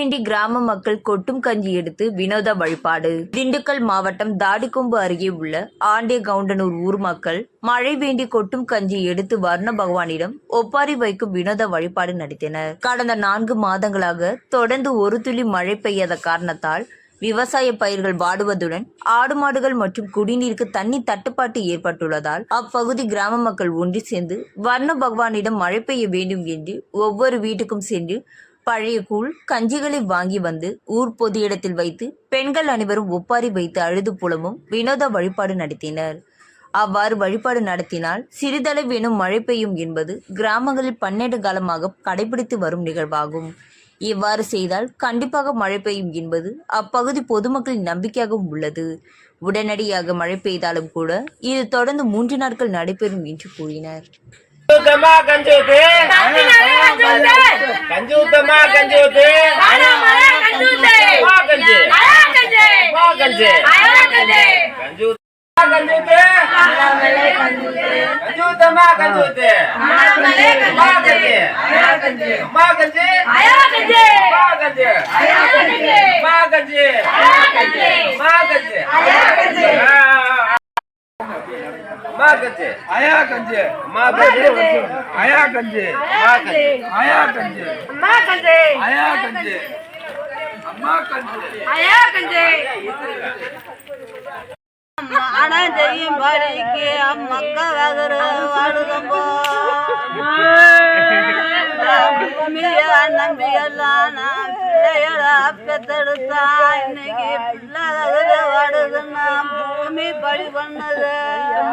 கிராம மக்கள் கொட்டும் கஞ்சி எடுத்து வினோத வழிபாடு. திண்டுக்கல் மாவட்டம் தாடிக்கொம்பு அருகே உள்ள ஆண்டிய கவுண்டனூர் ஊர் மக்கள் மழை வேண்டி கொட்டும் கஞ்சி எடுத்து வர்ண பகவானிடம் ஒப்பாரி வைக்கும் வினோத வழிபாடு நடத்தினர். கடந்த நான்கு மாதங்களாக தொடர்ந்து ஒரு துளி மழை பெய்யாத காரணத்தால் விவசாய பயிர்கள் வாடுவதுடன் ஆடு மாடுகள் மற்றும் குடிநீருக்கு தண்ணி தட்டுப்பாட்டு ஏற்பட்டுள்ளதால் அப்பகுதி கிராம மக்கள் ஒன்று சேர்ந்து வர்ண பகவானிடம் மழை பெய்ய வேண்டும் என்று ஒவ்வொரு வீட்டுக்கும் சென்று பழைய கூழ் கஞ்சிகளை வாங்கி வந்து ஊர் பொது இடத்தில் வைத்து பெண்கள் அனைவரும் ஒப்பாரி வைத்து அழுது புலமும் வினோத வழிபாடு நடத்தினர். அவ்வாறு வழிபாடு நடத்தினால் சிறிதளவேனும் மழை பெய்யும் என்பது கிராமங்களில் பன்னெண்டு காலமாக கடைபிடித்து வரும் நிகழ்வாகும். இவ்வாறு செய்தால் கண்டிப்பாக மழை பெய்யும் என்பது அப்பகுதி பொதுமக்களின் நம்பிக்கையாகவும் உள்ளது. உடனடியாக மழை பெய்தாலும் கூட இது தொடர்ந்து மூன்று நாட்கள் நடைபெறும் என்று கூறினர். கஞ்சூத்தமா கஞ்சூத்து கஞ்சூத்தமா கஞ்சூத்து மா கஞ்சி. மா கஞ்சி. கஞ்சூத்தமா கஞ்சி. கஞ்சூத்தமா கஞ்சூத்து மா கஞ்சு மா கஞ்சு மா கஞ்சு மா கஞ்சு ஆயா கஞ்சி மா கஞ்சு ஆயா கஞ்சி மா கஞ்சு ஆயா கஞ்சி ஆயா கஞ்சி அம்மா கஞ்சி மனம் செய்யும் படிக்கு அம்மக்க வகர வாடுதம்போ பூமிய நம்பியெல்லாம் நான் பிள்ளைகள பெத்தெடுத்தா இன்னைக்கு பிள்ளை வாடுதுன்னா பூமி பழி பண்ணது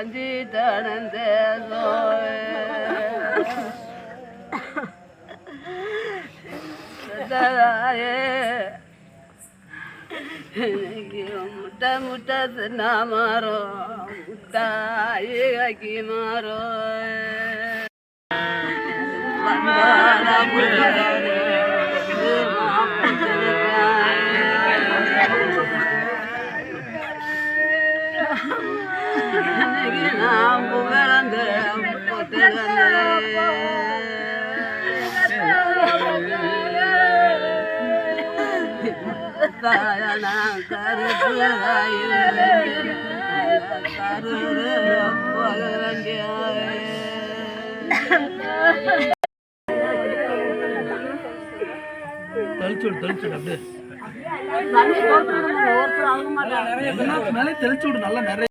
வந்த மகம் முட்ட மடியோதரி நான் தின்னா மாறோ முட்டாயி கக்கி மாறோ தெளிச்சுடு தெளிச்சுடு அப்படியே. மேலே தெளிச்சு விடு நல்லா நிறைய